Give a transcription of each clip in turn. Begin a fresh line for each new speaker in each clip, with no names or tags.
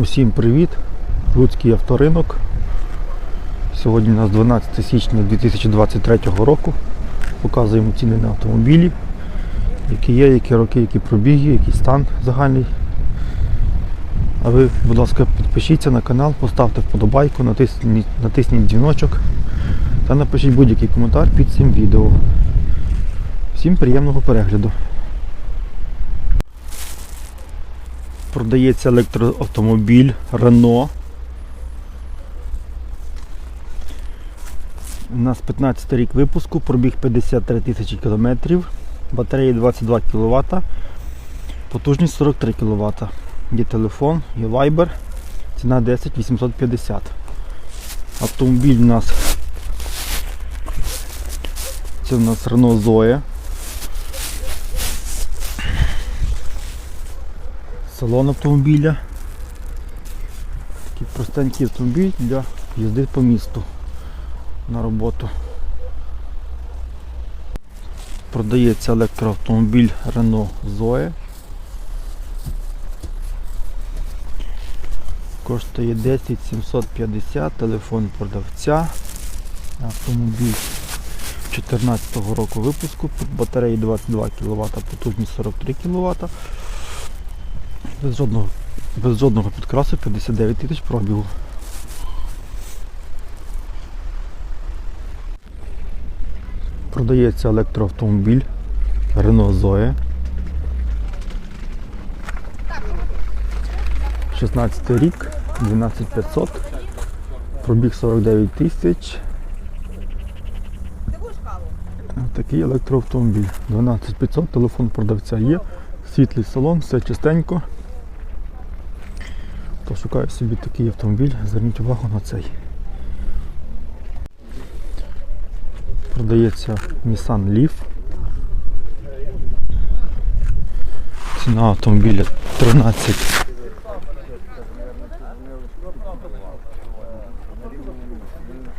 Усім привіт! Луцький авторинок. Сьогодні у нас 12 січня 2023 року. Показуємо ціни на автомобілі, які є, які роки, які пробіги, який стан загальний. А ви, будь ласка, підпишіться на канал, поставте вподобайку, натисніть, натисніть дзвіночок та напишіть будь-який коментар під цим відео. Всім приємного перегляду. Продається електроавтомобіль Renault. У нас 15 рік випуску, пробіг 53 тисячі кілометрів, батарея 22 кВт, потужність 43 кВт. Є телефон, є Viber, ціна 10 850. Автомобіль у нас це у нас Renault Zoe. Салон автомобіля. Такий простенький автомобіль для їзди по місту на роботу. Продається електроавтомобіль Renault Zoe. Коштує 10 750, телефон продавця. Автомобіль 2014 року випуску, батареї 22 кВт, потужність 43 кВт. Без жодного, без жодного підкрасу 59 тисяч пробігу. Продається електроавтомобіль Renault Zoe. 16 рік, 12500, пробіг 49 тисяч. Такий електроавтомобіль. 12500, телефон продавця є, світлий салон, все чистенько. Хто шукає собі такий автомобіль, зверніть увагу на цей. Продається Nissan Leaf. Ціна автомобіля 13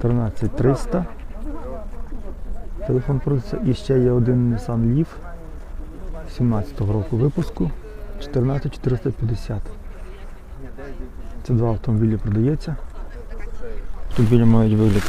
13300. Телефон продавця. І ще є один Nissan Leaf 17-го року випуску 14450. Це два автомобілі продається. Автомобілі мають вигляд